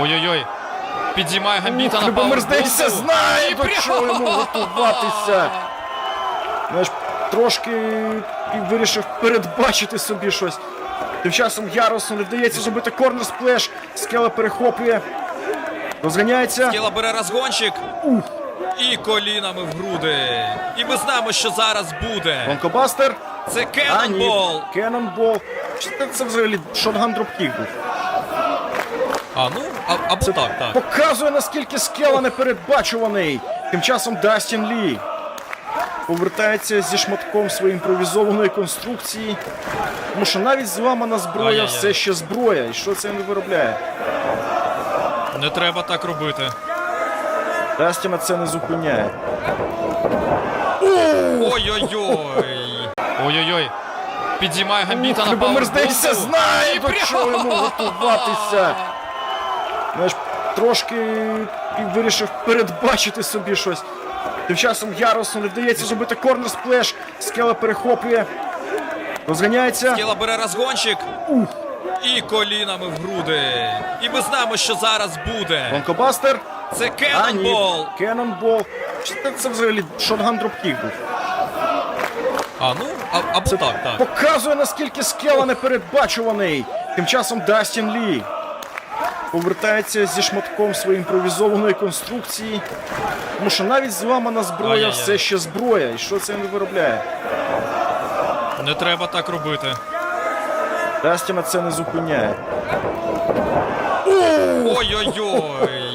Ой-ой-ой. Підіймає гамбіта Ух, на Любомир, здається, знає, до чого йому готуватися. Знаєш, трошки вирішив передбачити собі щось. Тим часом Яросу не вдається зробити корнер сплеш. Скела перехоплює. Розганяється. Тіла бере розгончик. І колінами в груди. І ми знаємо, що зараз буде. Лонкобастер. Це. Що це, це взагалі шотган дропкік був? А, ну, а, або Це так, так. показує, наскільки скела непередбачуваний. Тим часом Дастін Лі повертається зі шматком своєї імпровізованої конструкції. Тому що навіть зламана зброя Ай-яй-яй. все ще зброя. І що це не виробляє? Не треба так робити. Дастіна це не зупиняє. Ой-ой-ой. Ой-ой-ой. Підіймає гамбіта на Любомир, паузу. здається, знає, до чого йому готуватися. Знаєш, трошки вирішив передбачити собі щось. Тим часом Яросу не вдається зробити корнер сплеш. Скела перехоплює. Розганяється. Тіла бере розгончик. І колінами в груди. І ми знаємо, що зараз буде. Лонкобастер. Це. Кеннонбол. Кеннонбол. Це, це взагалі шотган дропкік був? А, ну, а, або так, так. Показує, наскільки скела непередбачуваний. Тим часом Дастін Лі повертається зі шматком своєї імпровізованої конструкції. Тому що навіть зламана зброя Ай-яй-яй. все ще зброя. І що це не виробляє? Не треба так робити. Дастіна це не зупиняє. Ой-ой-ой.